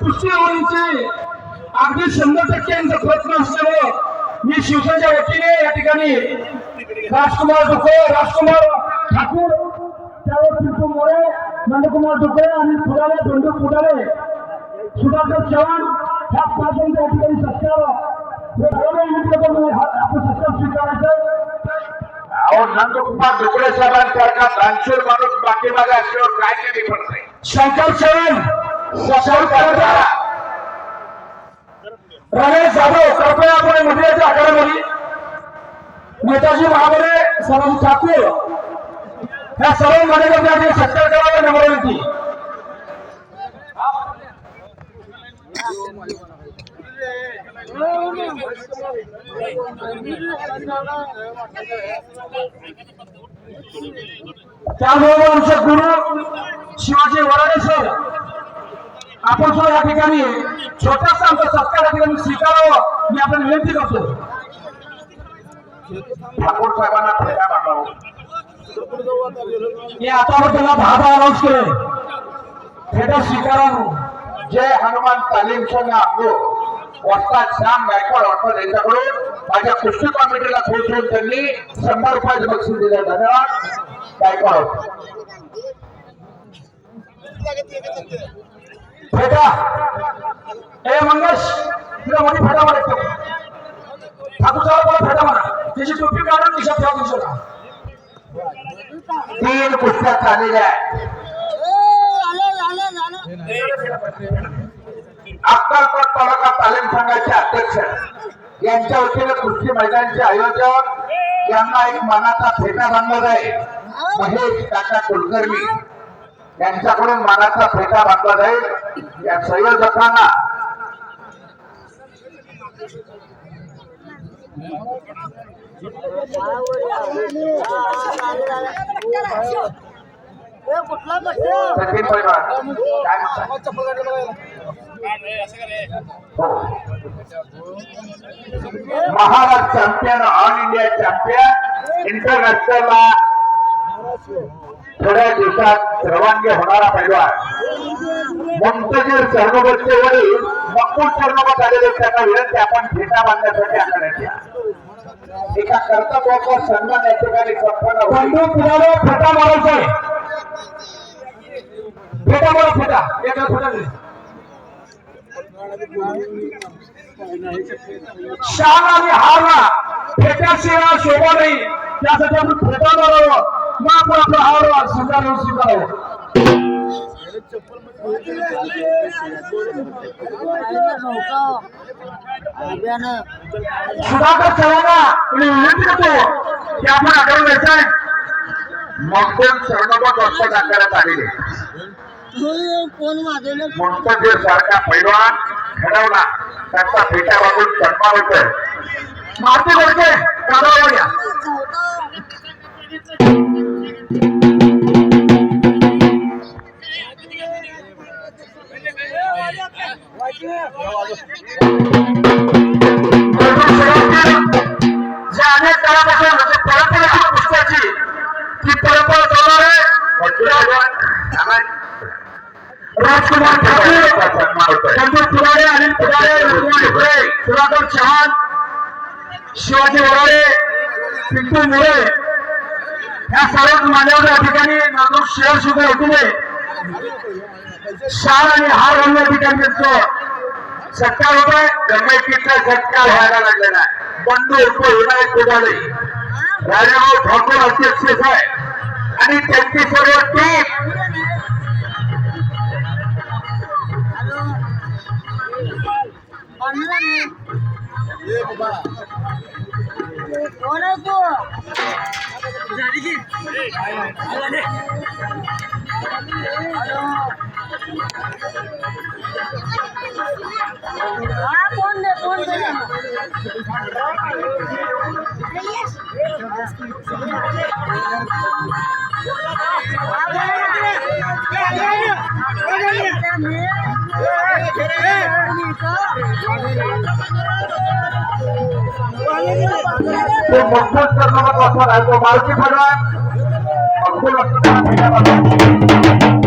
कुस्ती होळीचे अगदी शंभर टक्के यांचा प्रयत्न असल्यामुळं मी शिवसेनेच्या वतीने या ठिकाणी राजकुमार डुके राजकुमार ठाकूर त्यावर पिंटू मोरे नंदकुमार डुके आणि फुलारे बंडू फुलारे सुधाकर चव्हाण ह्या पाच जणांचा या ठिकाणी सत्कार हे बोलणे विनंती करतो. हा- आपण सत्कार स्वीकारायचं अहो नंदकुमार डुकरे साहेबांसारखा दानशूर माणूस बाकी मागे असल्यावर काय कमी पडतंय शंकर चरण शंकर रमेश जाधव कृपया आपण मीडियाच्या आघाडीमध्ये नेताजी महाबळे सराजी ठाकूर ह्या सर्व मान्यवरांनी सत्कार करावा नम्र विनंती त्याबरोबर आमचे गुरु आपण सुद्धा या ठिकाणी छोटासा आमचा सत्कार या ठिकाणी स्वीकारावं मी आपण विनंती करतो. ठाकूर साहेबांना फेटा मांडावं मी आतावर त्याला दहा दहा अनाऊन्स केले फेटा स्वीकारावं. जय हनुमान तालीम संघ आपलो वस्ताद श्याम गायकवाड वाटत यांच्याकडून माझ्या कृष्ण कमिटीला पोहोचवून त्यांनी शंभर रुपयाचे बक्षीस दिले धन्यवाद. गायकवाड. फेटा. ए मंगेश तुला मध्ये फेटा मारतो ठाकूर साहेब फेटा मारा. त्याची टोपी काढून ठेवा तीन कुस्त्या अक्कलकोट तालुका तालीम संघाचे अध्यक्ष. यांच्या वतीने कुस्ती मैदानचे आयोजक. यांना एक मानाचा फेटा बांधला जाईल महेश काका कुलकर्णी. यांच्याकडून मानाचा फेटा बांधला जाईल. या संयोजकांना कुठला सचिन पैलवान Maharashtra champion all India champion इंटरनॅशनलला थोड्या दिवसात सर्वांगी होणारा पैलवान. मुंतजीर सरनोबतचे वडील मकबूल सरनोबत आलेले त्यांना विनंती आपण फेटा बांधण्यासाठी आणण्यात या एका कर्तव्याचा सन्मान या ठिकाणी संपन्न होईल. बंडू फेटा मारायचा आहे. फेटा मारा फेटा. एका फेटा शान आणि हार ना. हारला फेट्याशिवाय शोभा नाही. त्यासाठी आपण फेटा मारावं. आपण आपला आवाज स्वीकारावं स्वीकारावं सुधाकर चव्हाणा मी विनंती करतो की आपण आकडे द्यायचा आहे मकबूल सरनोबत आकारात आलेले कोण सारखा पैलवान घडवला त्याचा पेटा बाबून सन्मान होतोय मारती. करते काढावं जे अनेक काळापासून म्हणजे परंपरेची पुस्तकाची ती परंपरा चालणार आहे राजकुमार ठाकूर सन्मान पुराडे अनिल पुराडे रघुनाथ डुकरे सुधाकर चव्हाण शिवाजी वराडे पिंटू मुळे या सर्वच मान्यवर या ठिकाणी सुद्धा शाल आणि हार रंग ठिकाणी सत्कार होत आहे कमिटीचा सत्कार व्हायला लागलेला आहे. बंधू उर्फ विनायक कुडाळे राजाभाऊ ठाकूर अध्यक्ष साहेब. आणि त्यांची सर्व टीम कोण आहे तू